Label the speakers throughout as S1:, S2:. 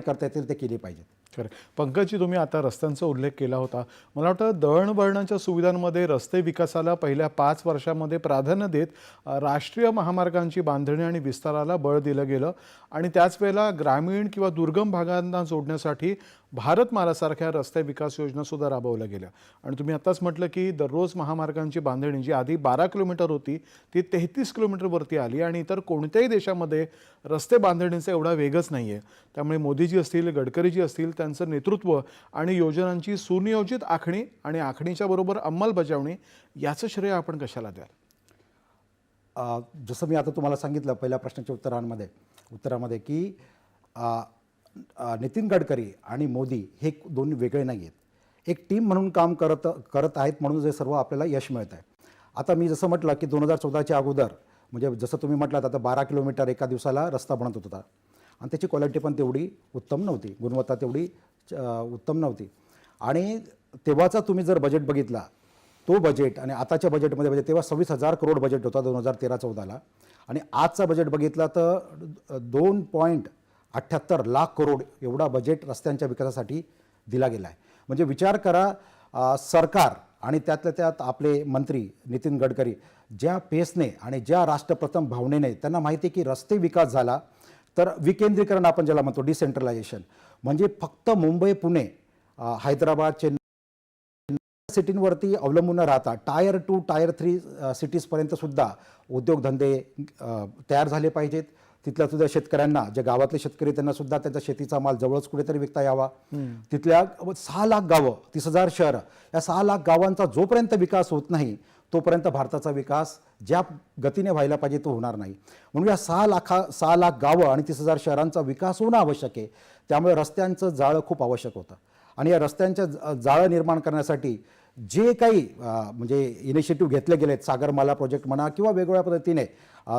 S1: करता येतील ते केली पाहिजेत.
S2: खरं पंकजजी तुम्ही आता रस्त्यांचा उल्लेख केला होता. मला वाटतं दळणवळणाच्या सुविधांमध्ये रस्ते विकासाला पहिल्या पाच वर्षामध्ये प्राधान्य देत राष्ट्रीय महामार्गांची बांधणी आणि विस्ताराला बळ दिलं गेलं. आणि त्याच वेळेला ग्रामीण किंवा दुर्गम भागांना जोडण्यासाठी भारतमालासारख्या रस्ते विकास योजनासुद्धा राबवल्या गेल्या. आणि तुम्ही आत्ताच म्हटलं की दररोज महामार्गांची बांधणी जी आधी बारा किलोमीटर होती ती तेहतीस किलोमीटरवरती आली आणि इतर कोणत्याही देशामध्ये रस्ते बांधणीचा एवढा वेगच नाही आहे त्यामुळे मोदीजी असतील गडकरीजी असतील त्यांचं नेतृत्व आणि योजनांची सुनियोजित आखणी आणि आखणीच्या बरोबर अंमलबजावणी याचं श्रेय आपण कशाला द्याल?
S1: जसं मी आता तुम्हाला सांगितलं पहिल्या प्रश्नाच्या उत्तरांमध्ये उत्तरामध्ये की नितीन गडकरी आणि मोदी हे दोन वेगळे नाही आहेत एक टीम म्हणून काम करत करत आहेत म्हणून जे सर्व आपल्याला यश मिळत आहे आता मी जसं म्हटलं की दोन हजार चौदाच्या अगोदर म्हणजे जसं तुम्ही म्हटलात आता बारा किलोमीटर एका दिवसाला रस्ता बनत होता. आणि त्याची क्वालिटी पण तेवढी उत्तम नव्हती गुणवत्ता तेवढी उत्तम नव्हती. आणि तेव्हाचा तुम्ही जर बजेट बघितला तो बजेट आणि आताच्या बजेटमध्ये म्हणजे तेव्हा सव्वीस हजार करोड बजेट होता दोन हजार तेरा चौदाला. आणि आजचा बजेट बघितला तर दोन पॉईंट अठ्ठ्याहत्तर लाख करोड एवढा बजेट रस्त्यांच्या विकासासाठी दिला गेला आहे म्हणजे विचार करा सरकार आणि त्यातल्या त्यात आपले मंत्री नितीन गडकरी ज्या पेसने आणि ज्या राष्ट्रप्रथम भावनेने त्यांना माहिती आहे की रस्ते विकास झाला तर विकेंद्रीकरण आपण ज्याला म्हणतो डिसेंट्रलायझेशन म्हणजे फक्त मुंबई पुणे हैदराबाद चेन्नई सिटींवरती अवलंबून न राहता. टायर टू टायर थ्री सिटीजपर्यंत सुद्धा उद्योगधंदे तयार झाले पाहिजेत. तिथल्या सुद्धा शेतकऱ्यांना जे गावातले शेतकरी त्यांना सुद्धा त्यांचा शेतीचा माल जवळच कुठेतरी विकता यावा. तिथल्या सहा लाख गावं तीस हजार शहरं या सहा लाख गावांचा जोपर्यंत विकास होत नाही तोपर्यंत भारताचा विकास ज्या गतीने व्हायला पाहिजे तो होणार नाही. म्हणून या सहा लाखा सहा लाख गावं आणि तीस हजार शहरांचा विकास होणं आवश्यक आहे. त्यामुळे रस्त्यांचं जाळं खूप आवश्यक होतं. आणि या रस्त्यांच्या जाळं निर्माण करण्यासाठी जे काही म्हणजे इनिशिएटिव्ह घेतले गेलेत सागरमाला प्रोजेक्ट म्हणा किंवा वेगवेगळ्या पद्धतीने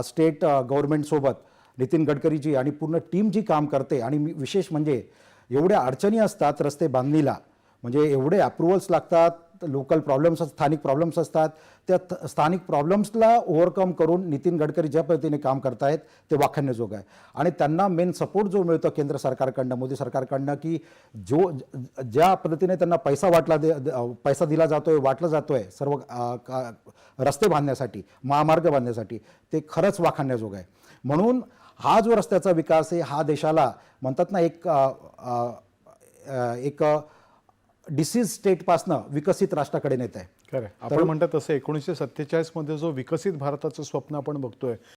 S1: स्टेट गव्हर्नमेंटसोबत नितीन गडकरीजी आणि पूर्ण टीम जी काम करते आणि मी- विशेष म्हणजे एवढ्या अडचणी असतात रस्ते बांधणीला म्हणजे एवढे अप्रुव्हल्स लागतात लोकल प्रॉब्लेम्स स्थानिक प्रॉब्लेम्स असतात. त्या स्थानिक प्रॉब्लेम्सला ओव्हरकम करून नितीन गडकरी ज्या पद्धतीने काम करतायत ते वाखाणण्याजोगं आहे. आणि त्यांना मेन सपोर्ट जो मिळतो केंद्र सरकारकडनं मोदी सरकारकडनं की जो ज्या पद्धतीने त्यांना पैसा वाटला दे पैसा दिला जातोय वाटला जातोय सर्व रस्ते बांधण्यासाठी महामार्ग बांधण्यासाठी ते खरंच वाखाणण्याजोगं आहे. म्हणून हा जो रस्त्याचा विकास आहे हा देशाला म्हणतात ना एक आ, आ, एक डिसीज स्टेटपासनं विकसित राष्ट्राकडे नेत आहे.
S2: खरं आपण म्हणतात तसं एकोणीसशे सत्तेचाळीसमध्ये जो विकसित भारताचं स्वप्न आपण बघतोय